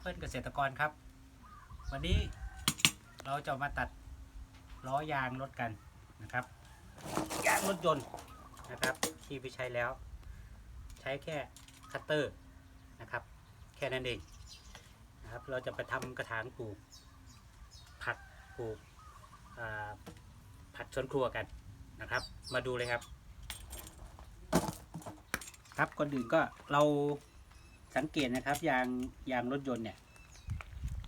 เพื่อนเกษตรกรครับ วันนี้เราจะมาตัดล้อยางรถกันนะครับยางรถยนต์นะครับที่ไปใช้แล้ว ใช้แค่คัตเตอร์นะครับ แค่นั้นเองนะครับ เราจะไปทำกระถางปลูกผักปลูกผักสวนครัวกันนะครับ มาดูเลยครับ ครับก่อนอื่นก็เรา สังเกตนะครับยางยางรถยนต์เนี่ย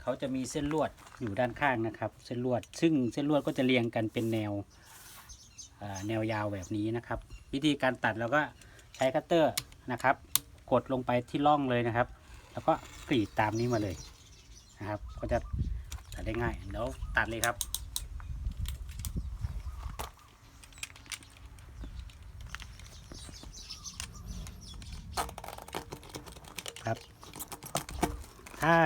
เขาจะมีเส้นลวดอยู่ด้านข้างนะครับ เส้นลวด ซึ่งเส้นลวดก็จะเรียงกันเป็นแนวแนวยาวแบบนี้นะครับ วิธีการตัดเราก็ใช้คัตเตอร์นะครับ กดลงไปที่ร่องเลยนะครับ แล้วก็กรีดตามนี้มาเลยนะครับ ก็จะตัดได้ง่ายเดี๋ยวตัดเลยครับ ครับ ถ้า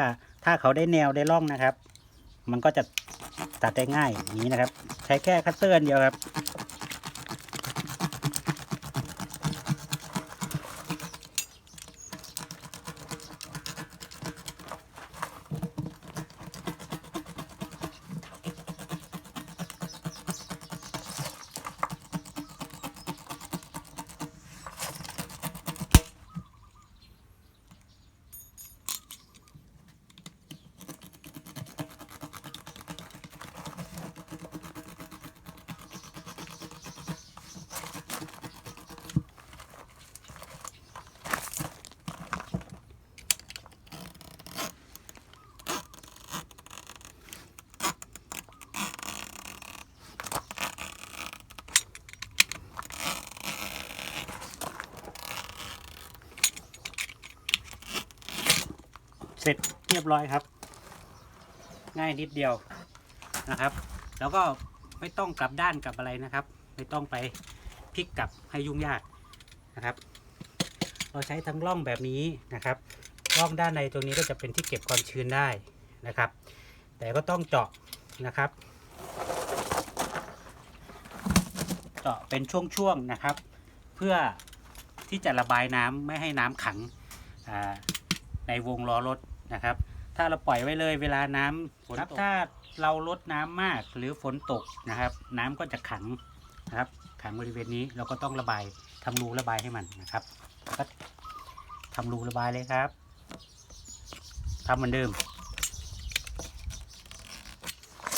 ถ้าเขาได้แนวได้ร่องนะครับ มันก็จะตัดได้ง่ายอย่างนี้นะครับ ใช้แค่คัตเตอร์เดียวครับ ร็จเรียบร้อยครับ ง่ายนิดเดียวนะครับ แล้วก็ไม่ต้องกลับด้านกลับอะไรนะครับ ไม่ต้องไปพลิกกลับให้ยุ่งยากนะครับ เราใช้ทั้งร่องแบบนี้นะครับร่องด้านในตรงนี้ก็จะเป็นที่เก็บความชื้นได้นะครับ แต่ก็ต้องเจาะนะครับ เจาะเป็นช่วงๆนะครับ เพื่อที่จะระบายน้ำไม่ให้น้ำขังในวงล้อรถ นะครับ ถ้าเราปล่อยไว้เลยเวลาน้ำฝนตกถ้าเราลดน้ำมากหรือฝนตกนะครับ น้ำก็จะขังนะครับขังบริเวณนี้เราก็ต้องระบายทำรูระบายให้มันนะครับก็ทำรูระบายเลยครับทำเหมือนเดิม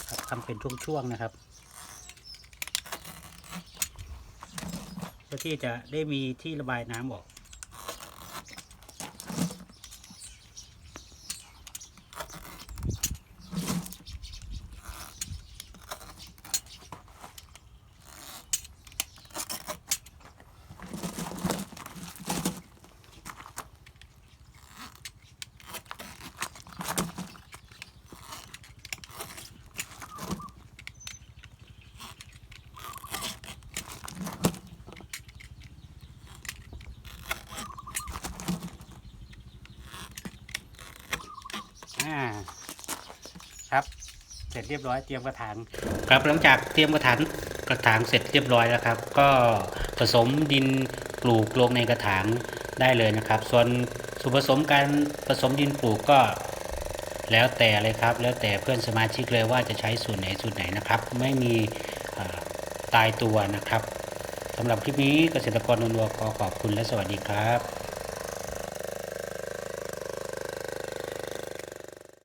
ครับทำเป็นช่วงๆนะครับเพื่อที่จะได้มีที่ระบายน้ำออก อ่าครับ เสร็จเรียบร้อยเตรียมกระถางครับหลังจากเตรียมกระถางกระถางเสร็จเรียบร้อยแล้วครับ ก็ผสมดินปลูกลงในกระถางได้เลยนะครับ ส่วนส่วนผสมการผสมดินปลูกก็แล้วแต่เลยครับ แล้วแต่เพื่อนสมาชิกเลยว่าจะใช้สูตรไหนสูตรไหนนะครับ ไม่มีตายตัวนะครับสำหรับคลิปนี้เกษตรกรนัวขอขอบคุณและสวัสดีครับ